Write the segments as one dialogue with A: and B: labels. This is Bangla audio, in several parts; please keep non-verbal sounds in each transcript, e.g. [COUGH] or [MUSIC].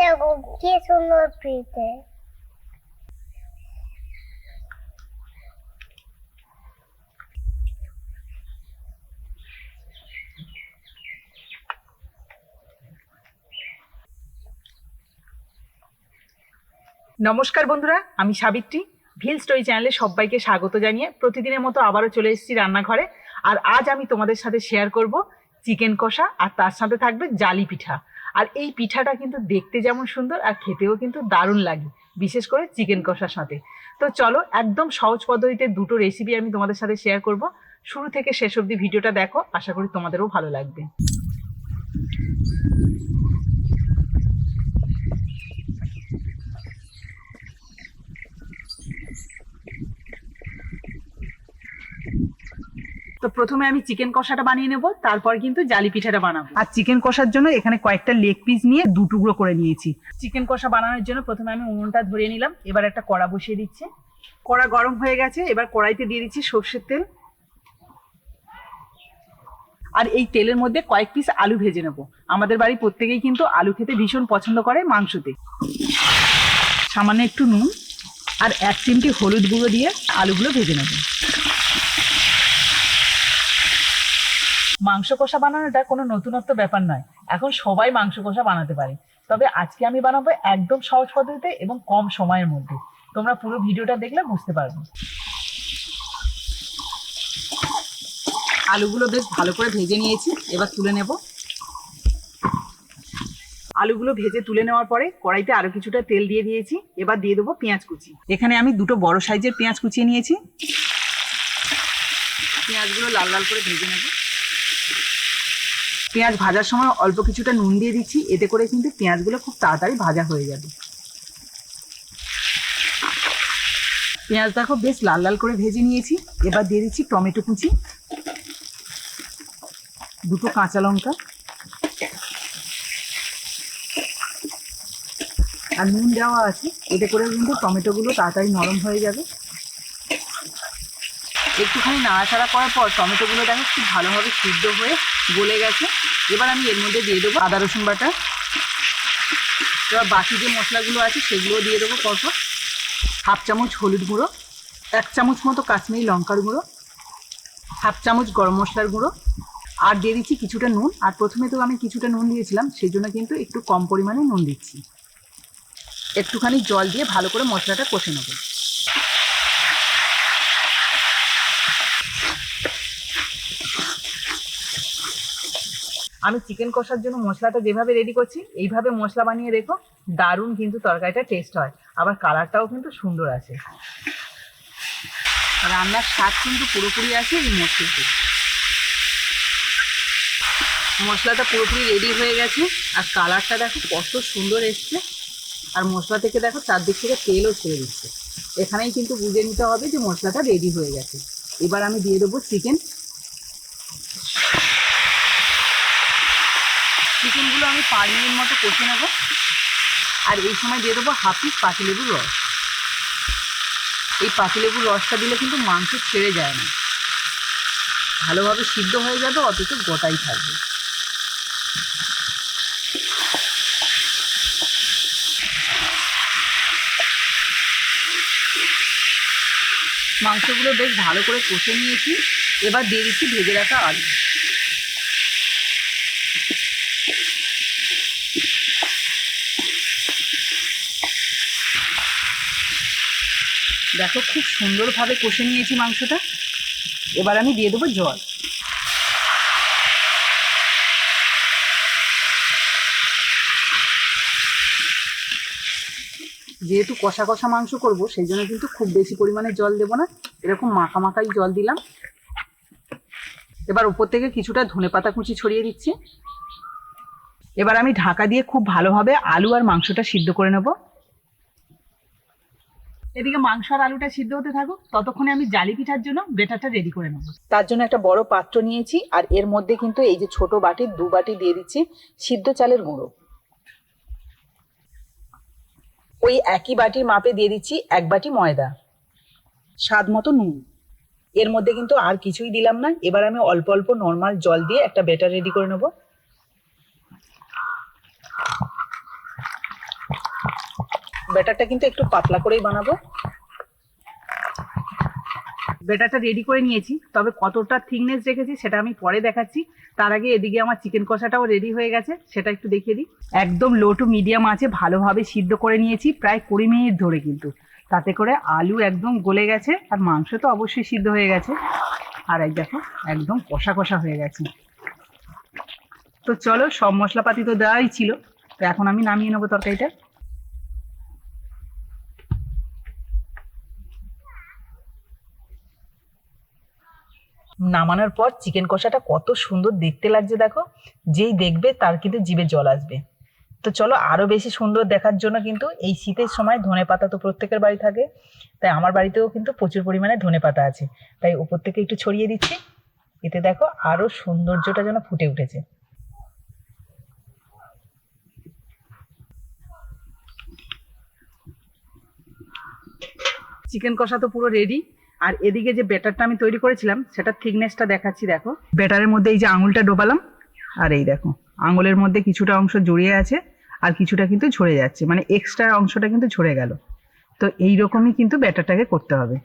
A: দেখো কি সুন্দর পিঠে
B: নমস্কার বন্ধুরা, আমি সাবিত্রী। ভিল স্টোরি চ্যানেলে সবাইকে স্বাগত জানিয়ে প্রতিদিনের মতো আবারও চলে এসেছি রান্নাঘরে। আর আজ আমি তোমাদের সাথে শেয়ার করব চিকেন কষা, আর তার সাথে থাকবে জালি পিঠা। আর এই পিঠাটা কিন্তু দেখতে যেমন সুন্দর আর খেতেও কিন্তু দারুণ লাগে, বিশেষ করে চিকেন কষার সাথে। তো চলো একদম সহজ পদ্ধতিতে দুটো রেসিপি আমি তোমাদের সাথে শেয়ার করব। শুরু থেকে শেষ অবধি ভিডিওটা দেখো, আশা করি তোমাদেরও ভালো লাগবে। তো প্রথমে আমি চিকেন কষাটা বানিয়ে নেব তারপর কিন্তু জালি পিঠাটা বানাবো। আর চিকেন কষার জন্য এখানে কয়েকটা লেগ পিস নিয়ে দু টুকরো করে নিয়েছি। চিকেন কষা বানানোর জন্য প্রথমে আমি উনুনটা ধরিয়ে নিলাম এবার একটা কড়া বসিয়ে দিচ্ছি। কড়া গরম হয়ে গেছে এবার কড়াইতে দিয়ে দিচ্ছি সর্ষের তেল। আর এই তেলের মধ্যে কয়েক পিস আলু ভেজে নেব। আমাদের বাড়ি প্রত্যেকেই কিন্তু আলু খেতে ভীষণ পছন্দ করে মাংসতে। সামান্য একটু নুন আর এক চিমটি হলুদ গুঁড়ো দিয়ে আলুগুলো ভেজে নেব। মাংস কষা বানানোটা কোনো নতুনত্ব ব্যাপার নয়। এখন সবাই মাংস কষা বানাতে পারে। তবে আজকে আমি বানাবো একদম সহজ পদ্ধতিতে এবং কম সময়ের মধ্যে। তোমরা পুরো ভিডিওটা দেখলে বুঝতে পারবে। আলুগুলো বেশ ভালো করে ভেজে নিয়েছি। এবার তুলে নেব। আলুগুলো ভেজে তুলে নেওয়ার পরে কড়াইতে আরও কিছুটা তেল দিয়ে দিয়েছি। এবার দিয়ে দেবো পেঁয়াজ কুচি। এখানে আমি দুটো বড় সাইজের পেঁয়াজ কুচিয়ে নিয়েছি। পেঁয়াজগুলো লাল লাল করে ভেজে নেব। পেঁয়াজ ভাজার সময় অল্প কিছুটা নুন দিয়ে দিচ্ছি, এতে করে কিন্তু পেঁয়াজগুলো খুব তাড়াতাড়ি ভাজা হয়ে যাবে। পেঁয়াজ দেখো বেশ লাল লাল করে ভেজে নিয়েছি, এবার দিয়ে দিচ্ছি টমেটো কুচি, দুটো কাঁচা লঙ্কা, আর নুন দেওয়া আছে, এতে করে কিন্তু টমেটোগুলো তাড়াতাড়ি নরম হয়ে যাবে। একটুখানি নাড়াচাড়া করার পর টমেটোগুলো দেখো খুব ভালোভাবে সিদ্ধ হয়ে গলে গেছে। এবার আমি এর মধ্যে দিয়ে দেবো আদা, রসুন বাটা। এবার বাকি যে মশলাগুলো আছে সেগুলো দিয়ে দেবো পরপর। হাফ চামচ হলুদ গুঁড়ো, এক চামচ মতো কাশ্মীরি লঙ্কার গুঁড়ো, হাফ চামচ গরম মশলার গুঁড়ো, আর দিয়ে দিচ্ছি কিছুটা নুন। আর প্রথমে তো আমি কিছুটা নুন দিয়েছিলাম, সেই জন্য কিন্তু একটু কম পরিমাণে নুন দিচ্ছি। একটুখানি জল দিয়ে ভালো করে মশলাটা কষে নেব। আমি চিকেন কষার জন্য মশলাটা যেভাবে রেডি করছি, এইভাবে মশলা বানিয়ে রেখো। দারুণ কিন্তু তরকারিটা টেস্ট হয়। আবার কালারটাও কিন্তু সুন্দর আসে রান্নার স্বাদ কিন্তু পুরোপুরি আসে এই মশলাতে। মশলাটা পুরোপুরি রেডি হয়ে গেছে। আর কালারটা দেখো কত সুন্দর এসছে। আর মশলা থেকে দেখো চারদিক থেকে তেলও ছেড়ে দিচ্ছে। এখানেই কিন্তু বুঝে নিতে হবে যে মশলাটা রেডি হয়ে গেছে। এবার আমি দিয়ে দেবো চিকেন আমি পাঁচ মিনিট মতো কষে নেব। আর এই সময় দিয়ে দেবো হাফ পিস পাতিলেবুর রস। এই পাতিলেবুর রসটা দিলে কিন্তু মাংস ছেড়ে যায় না। ভালোভাবে সিদ্ধ হয়ে যাবে, অথচ গোটাই থাকবে। মাংসগুলো বেশ ভালো করে কষে নিয়েছি। এবার দিয়ে দিচ্ছি ভেজে রাখা আলু। দেখো, খুব সুন্দরভাবে কষে নিয়েছি মাংসটা। এবার আমি দিয়ে দেবো জল। যেহেতু কষা কষা মাংস করব, সেই জন্য কিন্তু খুব বেশি পরিমাণে জল দেবো না। এরকম মাখা মাখাই জল দিলাম। এবার উপর থেকে কিছুটা ধনে পাতা কুচি ছড়িয়ে দিচ্ছি। এবার আমি ঢাকা দিয়ে খুব ভালোভাবে আলু আর মাংসটা সিদ্ধ করে নেব। এদিকে মাংস আর আলুটা সিদ্ধ হতে থাকুক, ততক্ষণে আমি জালি পিঠার জন্য বেটারটা রেডি করে নেব। তার জন্য একটা বড় পাত্র নিয়েছি, আর এর মধ্যে কিন্তু এই যে ছোট বাটির দু বাটি দিয়ে দিচ্ছি সিদ্ধ চালের গুঁড়ো। ওই একই বাটির মাপে দিয়ে দিচ্ছি এক বাটি ময়দা, স্বাদ মতো নুন। এর মধ্যে কিন্তু আর কিছুই দিলাম না, এবার আমি অল্প অল্প নর্মাল জল দিয়ে একটা বেটার রেডি করে নেব। ব্যাটারটা কিন্তু একটু পাতলা করেই বানাবো। ব্যাটারটা রেডি করে নিয়েছি, তবে কতটা থিকনেস রেখেছি সেটা আমি পরে দেখাচ্ছি। তার আগে এদিকে আমার চিকেন কষাটাও রেডি হয়ে গেছে, সেটা একটু দেখিয়ে দিই। একদম লো টু মিডিয়াম আছে, ভালোভাবে সিদ্ধ করে নিয়েছি, প্রায় কুড়ি মিনিট ধরে কিন্তু। তাতে করে আলু একদম গলে গেছে, আর মাংস তো অবশ্যই সিদ্ধ হয়ে গেছে। আর এক দেখো, একদম কষা কষা হয়ে গেছে। তো চলো, সব মশলাপাতি তো দেওয়াই ছিল। তো এখন আমি নামিয়ে নেব তরকারিটা। নামানোর পর চিকেন কষাটা কত সুন্দর দেখতে লাগছে দেখো। যেই দেখবে তার কিন্তু জিভে জল আসবে। তো চলো আরও বেশি সুন্দর দেখার জন্য কিন্তু এই শীতের সময় ধনে পাতা তো প্রত্যেকের বাড়ি থাকে। তাই আমার বাড়িতেও কিন্তু প্রচুর পরিমাণে ধনে পাতা আছে। তাই উপর থেকে একটু ছড়িয়ে দিচ্ছি। এতে দেখো আরও সৌন্দর্যটা যেন ফুটে উঠেছে। চিকেন কষা তো পুরো রেডি আর এদিকে যে ব্যাটারটা আমি তৈরি করেছিলাম সেটা থিকনেসটা দেখাচ্ছি, দেখো। ব্যাটারের মধ্যে এই যে আঙুলটা ডোবালাম, আর এই দেখো, আঙুলের মধ্যে কিছুটা অংশ জড়িয়ে আছে, আর কিছুটা কিন্তু ঝরে যাচ্ছে মানে এক্সট্রা অংশটা কিন্তু ঝরে গেল। তো এই রকমই কিন্তু ব্যাটারটাকে করতে হবে।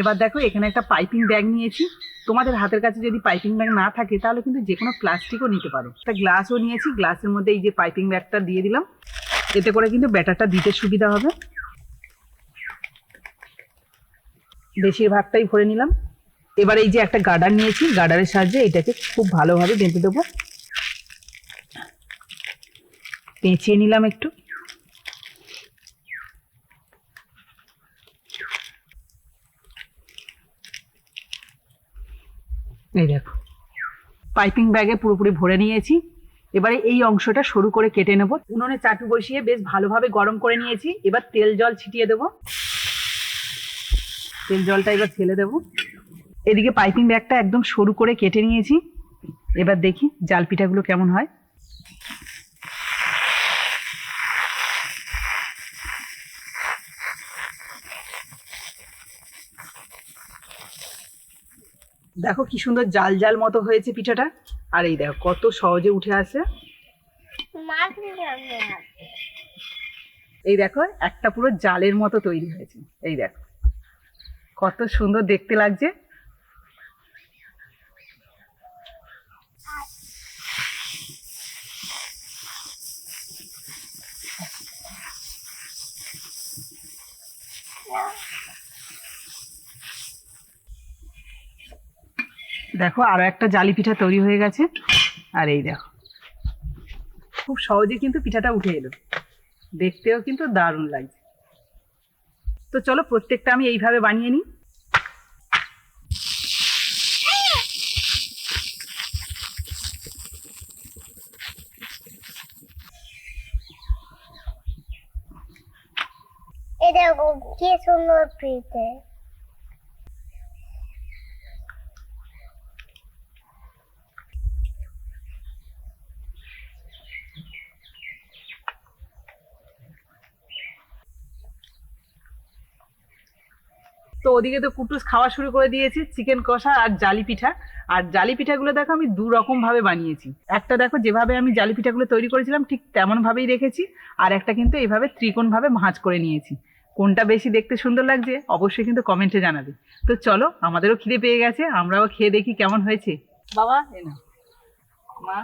B: এবার দেখো, এখানে একটা পাইপিং ব্যাগ নিয়েছি। তোমাদের হাতের কাছে যদি পাইপিং ব্যাগ না থাকে, তাহলে কিন্তু যে কোনো প্লাস্টিকও নিতে পারো। একটা গ্লাসও নিয়েছি গ্লাসের মধ্যে এই যে পাইপিং ব্যাগটা দিয়ে দিলাম। এতে করে কিন্তু ব্যাটারটা দিতে সুবিধা হবে। বেশিরভাগটাই ভরে নিলাম। এবার এই যে একটা গার্ডার নিয়েছি, গার্ডারের সাহায্যে এটাকে খুব ভালোভাবে বেঁধে দেবো। পেঁচিয়ে নিলাম একটু। এই দেখো। পাইপিং ব্যাগে পুরোপুরি ভরে নিয়েছি। এবারে এই অংশটা সরু করে কেটে নেব। উনুনে চাটু বসিয়ে বেশ ভালোভাবে গরম করে নিয়েছি। এবার তেল জল ছিটিয়ে দেবো। তেল জলটা এবার ফেলে দেবো। এদিকে পাইপিং ব্যাগটা একদম সরু করে কেটে নিয়েছি। এবার দেখি জাল পিঠাগুলো কেমন হয়। দেখো কি সুন্দর জাল জাল মতো হয়েছে পিঠাটা। আর এই দেখো কত সহজে উঠে আসে। এই দেখো একটা পুরো জালের মতো তৈরি হয়েছে। এই দেখো। কত সুন্দর দেখতে লাগছে। দেখো, আরও একটা জালি পিঠা তৈরি হয়ে গেছে। আর এই দেখো, খুব সহজে কিন্তু পিঠাটা উঠে এলো। দেখতেও কিন্তু দারুণ লাগছে। তো চলো, প্রত্যেকটা আমি এইভাবে বানিয়ে নিই
A: এই দেখো কি সুন্দর পিঠে
B: তো ওদিকে তো কুটুস খাওয়া শুরু করে দিয়েছে, চিকেন কষা আর জালি পিঠা আর জালি পিঠাগুলো দেখো আমি দু রকম ভাবে বানিয়েছি। একটা দেখো যেভাবে আমি জালি পিঠাগুলো তৈরি করেছিলাম, ঠিক তেমন ভাবেই রেখেছি। আর একটা কিন্তু এইভাবে ত্রিকোণ ভাবে ভাঁজ করে নিয়েছি। কোনটা বেশি দেখতে সুন্দর লাগছে অবশ্যই কিন্তু কমেন্টে জানাবে। তো চলো আমাদেরও খিদে পেয়ে গেছে আমরাও খেয়ে দেখি কেমন হয়েছে। বাবা এ না মা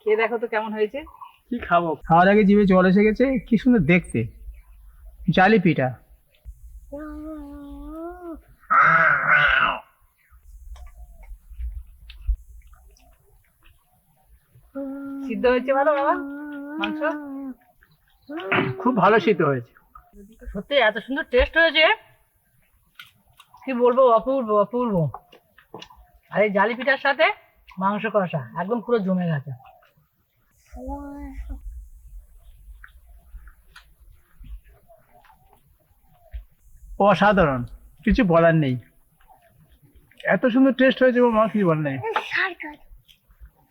B: খেয়ে দেখো তো কেমন হয়েছে।
C: কি খাব? খাওয়ার আগে জিভে জল এসে গেছে কি সুন্দর দেখতে। জালি পিঠা
B: সিদ্ধ হয়েছে ভালো বাবা? মাংস?
C: খুব ভালো সিদ্ধ হয়েছে।
D: সত্যি এত সুন্দর টেস্ট হয়েছে। কি বলব অপূর্ব অপূর্ব। আর এই জালি পিঠার সাথে মাংস কষা একদম পুরো জমে গেছে।
C: অসাধারণ কিছু বলার নেই। এত সুন্দর টেস্ট হয়েছে মা কিছু বলার নেই।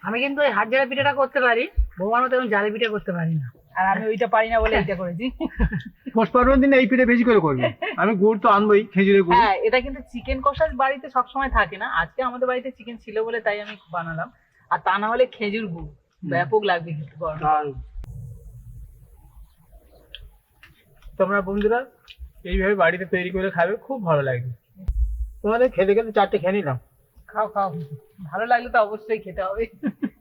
D: আমি কিন্তু ওই হাত জালি পিঠাটা করতে পারি বৌমার মতো আমি জালি পিঠা করতে পারি না।
B: আর আমি ওইটা পারি না বলে এইটা করেছি।
C: পোষ পার্বণের দিনে এই পিঠে বেশি করে করবে। আমি গুড় তো আনবোই খেজুরের গুড়।
B: হ্যাঁ এটা কিন্তু চিকেন কষা বাড়িতে সবসময় থাকে না। আজকে আমাদের বাড়িতে চিকেন ছিল বলে তাই আমি বানালাম। আর তা না হলে খেজুর গুড় ব্যাপক লাগবে কিন্তু
C: তোমরা বন্ধুরা এইভাবে বাড়িতে তৈরি করে খাবে খুব ভালো লাগবে। তোমাদের খেতে খেতে চারটে খেয়ে নিলাম।
D: খাও খাও। ভালো লাগলে তো অবশ্যই খেতে হবে। [LAUGHS]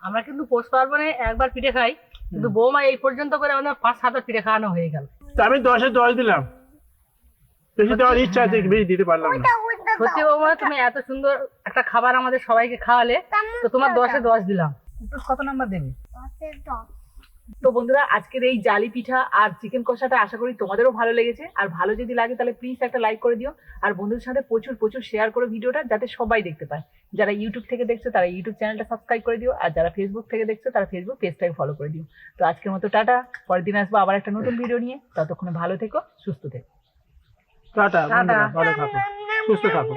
D: আমরা কিন্তু পৌষ পার্বণে একবার পিঠে খাই। কিন্তু বৌমা এই পর্যন্ত করে আমাদের পাঁচ হাজার পিঠে খাওয়ানো হয়ে গেল।
C: তা আমি দশে দশ দিলাম। বেশি দেওয়ার ইচ্ছা আছে বেশি দিতে পারলাম না।
D: সত্যি বৌমা তুমি এত সুন্দর একটা খাবার আমাদের সবাইকে খাওয়ালে তো তোমার দশে দশ দিলাম।
B: কত নাম্বার দেবে?
A: দশে দশ।
B: তো বন্ধুরা, আজকের এই জালি পিঠা আর চিকেন কষাটা আশা করি তোমাদেরও ভালো লেগেছে। আর ভালো যদি লাগে তাহলে প্লিজ একটা লাইক করে দিও। আর বন্ধুদের সাথে প্রচুর প্রচুর শেয়ার করো ভিডিওটা যাতে সবাই দেখতে পায়। যারা ইউটিউব থেকে দেখছ তারা ইউটিউব চ্যানেলটা সাবস্ক্রাইব করে দিও। আর যারা ফেসবুক থেকে দেখছ তারা ফেসবুক পেজটাকে ফলো করে দিও। তো আজকের মতো টাটা। পরের দিন আসব আবার একটা নতুন ভিডিও নিয়ে। ততক্ষণে ভালো থেকো, সুস্থ থেকো।
C: টাটা। ভালো থাকো। সুস্থ থাকো।